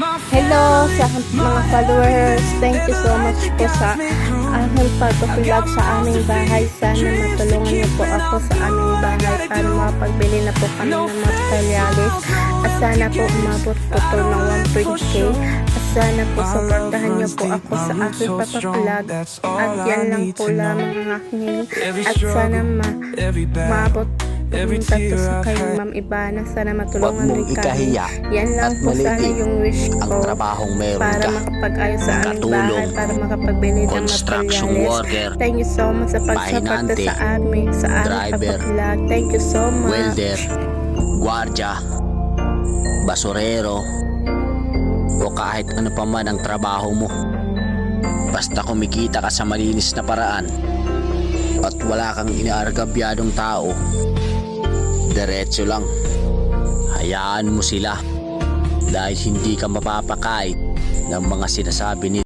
Hello sa mga followers. Thank you so much po sa aking pagpapulag sa aming bahay. Sana matulungan niyo po ako sa aming bahay para makapagbili na po kami ng materialis. At sana po umabot po to ng 120k. At sana po supportahan niyo po ako sa aking pagpapulag. At yan lang po lamang ang aking At sana ma maabot Pumunta to sa kay Ma'am Ibana. Sana matulungan rin kami. ikahiya Yan lang at po sana yung wish ang ko trabahong meron para ka. makapag-ayos sa aming bahay, para makapagbili ng materials. Thank you so much sa pagsaporta sa amin, sa aming driver, pagpapalag. Thank you so much. welder, gwardya, basurero, o kahit ano pa man ang trabaho mo. Basta kumikita ka sa malinis na paraan at wala kang inaargabyadong tao, diretso lang. Hayaan mo sila dahil hindi ka mapapakait ng mga sinasabi nila.